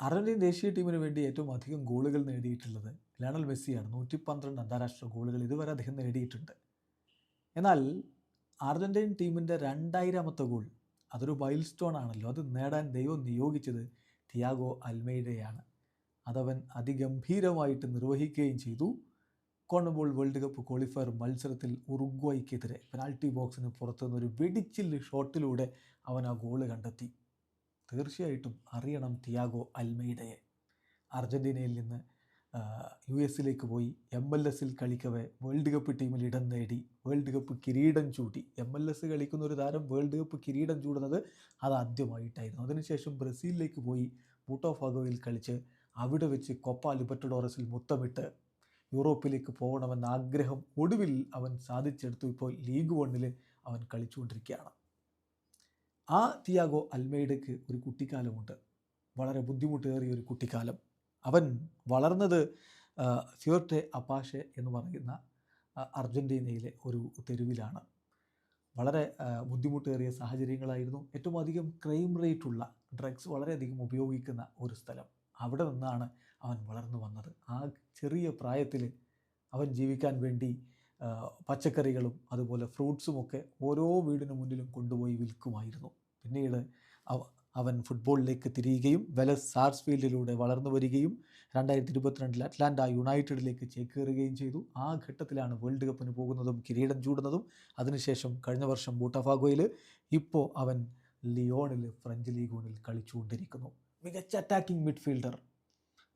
Argentine ദേശീയ ടീമിന് വേണ്ടി ഏറ്റവും അധികം ഗോളുകൾ നേടിയിട്ടുള്ളത് ലയണൽ മെസ്സിയാണ്. നൂറ്റി പന്ത്രണ്ട് അന്താരാഷ്ട്ര ഗോളുകൾ ഇതുവരെ അദ്ദേഹം നേടിയിട്ടുണ്ട്. എന്നാൽ അർജന്റീൻ ടീമിന്റെ രണ്ടായിരമത്തെ ഗോൾ അതൊരു മൈൽ സ്റ്റോൺ ആണല്ലോ. അത് നേടാൻ ദൈവം നിയോഗിച്ചത് തിയാഗോ അൽമൈഡയാണ് അതവൻ അതിഗംഭീരമായിട്ട് നിർവഹിക്കുകയും ചെയ്തു. കോണ്ടബോൾ വേൾഡ് കപ്പ് ക്വാളിഫയർ മത്സരത്തിൽ ഉറുഗ്വായ്ക്കെതിരെ പെനാൽറ്റി ബോക്സിന് പുറത്തുനിന്ന് ഒരു വെടിച്ചില്ല് ഷോട്ടിലൂടെ അവൻ ആ ഗോൾ കണ്ടെത്തി. തീർച്ചയായിട്ടും അറിയണം തിയാഗോ അൽമൈഡയെ അർജന്റീനയിൽ നിന്ന് യു എസിലേക്ക് പോയി എം എൽ എസിൽ കളിക്കവേ വേൾഡ് കപ്പ് ടീമിൽ ഇടം നേടി വേൾഡ് കപ്പ് കിരീടം ചൂടി എം എൽ എസ് കളിക്കുന്ന ഒരു താരം വേൾഡ് കപ്പ് കിരീടം ചൂടുന്നത് അത് ആദ്യമായിട്ടായിരുന്നു അതിനുശേഷം ബ്രസീലിലേക്ക് പോയി ബൂട്ടോഫാഗോയിൽ കളിച്ച് അവിടെ വെച്ച് കൊപ്പ ലിബർട്ടഡോറസിൽ മുത്തമിട്ട് യൂറോപ്പിലേക്ക് പോകണമെന്ന ആഗ്രഹം ഒടുവിൽ അവൻ സാധിച്ചെടുത്തു. ഇപ്പോൾ ലീഗ് വണ്ണിൽ അവൻ കളിച്ചുകൊണ്ടിരിക്കുകയാണ്. ആ തിയാഗോ അൽമേഡയ്ക്ക് ഒരു കുട്ടിക്കാലമുണ്ട്. വളരെ ബുദ്ധിമുട്ടേറിയ ഒരു കുട്ടിക്കാലം. അവൻ വളർന്നത് ഫ്യൂർട്ടെ അപ്പാഷെ എന്ന് പറയുന്ന അർജന്റീനയിലെ ഒരു തെരുവിലാണ്. വളരെ ബുദ്ധിമുട്ടേറിയ സാഹചര്യങ്ങളായിരുന്നു. ഏറ്റവും അധികം ക്രൈം റേറ്റ് ഉള്ള ഡ്രഗ്സ് വളരെയധികം ഉപയോഗിക്കുന്ന ഒരു സ്ഥലം. അവിടെ നിന്നാണ് അവൻ വളർന്നു വന്നത്. ആ ചെറിയ പ്രായത്തിൽ അവൻ ജീവിക്കാൻ വേണ്ടി പച്ചക്കറികളും അതുപോലെ ഫ്രൂട്ട്സുമൊക്കെ ഓരോ വീടിന് മുന്നിലും കൊണ്ടുപോയി വിൽക്കുമായിരുന്നു. പിന്നീട് അവ- അവൻ ഫുട്ബോളിലേക്ക് തിരിയുകയും വെലസ് സാർസ്ഫീൽഡിലൂടെ വളർന്നു വരികയും രണ്ടായിരത്തി ഇരുപത്തിരണ്ടിൽ അറ്റ്ലാന്റ യുണൈറ്റഡിലേക്ക് ചേക്കേറുകയും ചെയ്തു. ആ ഘട്ടത്തിലാണ് വേൾഡ് കപ്പിന് പോകുന്നതും കിരീടം ചൂടുന്നതും. അതിനുശേഷം കഴിഞ്ഞ വർഷം ബൂട്ടഫാഗോയിൽ ഇപ്പോൾ അവൻ ലിയോണിൽ ഫ്രഞ്ച് ലീഗോണിൽ കളിച്ചുകൊണ്ടിരിക്കുന്നു. മികച്ച അറ്റാക്കിംഗ് മിഡ്ഫീൽഡർ.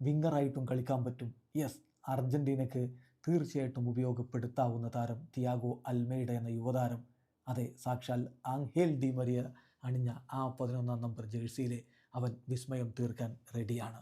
വിങ്ങറായിട്ടും കളിക്കാൻ പറ്റും. യെസ് അർജന്റീനയ്ക്ക് തീർച്ചയായിട്ടും ഉപയോഗപ്പെടുത്താവുന്ന താരം തിയാഗോ അൽമേഡ എന്ന യുവതാരം. അതെ സാക്ഷാൽ ആംഹേൽ ഡി മരിയ അണിഞ്ഞ ആ പതിനൊന്നാം നമ്പർ ജേഴ്സിയിലെ അവൻ വിസ്മയം തീർക്കാൻ റെഡിയാണ്.